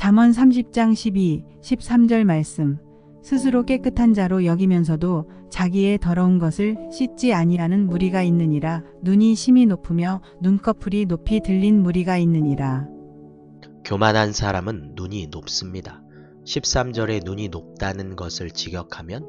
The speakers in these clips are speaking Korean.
잠언 30장 12, 13절 말씀. 스스로 깨끗한 자로 여기면서도 자기의 더러운 것을 씻지 아니하는 무리가 있느니라. 눈이 심히 높으며 눈꺼풀이 높이 들린 무리가 있느니라. 교만한 사람은 눈이 높습니다. 13절에 눈이 높다는 것을 직역하면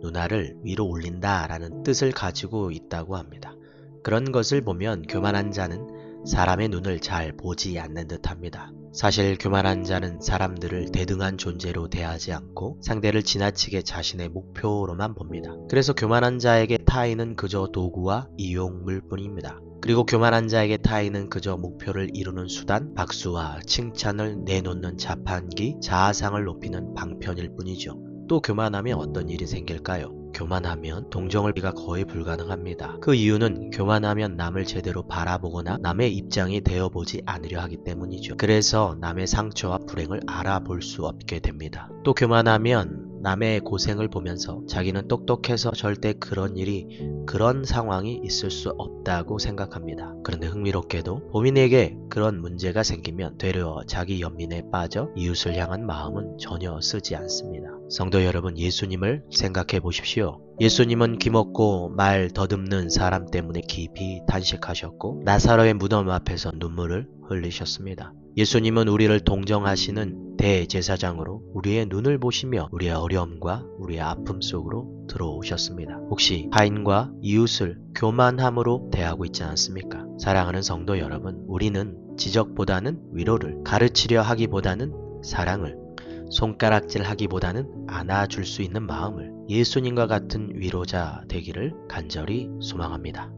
누나를 위로 올린다 라는 뜻을 가지고 있다고 합니다. 그런 것을 보면 교만한 자는 사람의 눈을 잘 보지 않는 듯 합니다. 사실 교만한 자는 사람들을 대등한 존재로 대하지 않고 상대를 지나치게 자신의 목표로만 봅니다. 그래서 교만한 자에게 타인은 그저 도구와 이용물 뿐입니다. 그리고 교만한 자에게 타인은 그저 목표를 이루는 수단, 박수와 칭찬을 내놓는 자판기, 자아상을 높이는 방편일 뿐이죠. 또 교만하면 어떤 일이 생길까요? 교만하면 동정을 비가 거의 불가능합니다. 그 이유는 교만하면 남을 제대로 바라보거나 남의 입장이 되어보지 않으려 하기 때문이죠. 그래서 남의 상처와 불행을 알아볼 수 없게 됩니다. 또 교만하면 남의 고생을 보면서 자기는 똑똑해서 절대 그런 일이 그런 상황이 있을 수 없다고 생각합니다. 그런데 흥미롭게도 범인에게 그런 문제가 생기면 되려 자기 연민에 빠져 이웃을 향한 마음은 전혀 쓰지 않습니다. 성도 여러분, 예수님을 생각해 보십시오. 예수님은 귀먹고 말 더듬는 사람 때문에 깊이 단식하셨고 나사로의 무덤 앞에서 눈물을 흘리셨습니다. 예수님은 우리를 동정하시는 대제사장으로 우리의 눈을 보시며 우리의 어려움과 우리의 아픔 속으로 들어오셨습니다. 혹시 타인과 이웃을 교만함으로 대하고 있지 않습니까? 사랑하는 성도 여러분, 우리는 지적보다는 위로를 가르치려 하기보다는 사랑을 손가락질 하기보다는 안아줄 수 있는 마음을 예수님과 같은 위로자 되기를 간절히 소망합니다.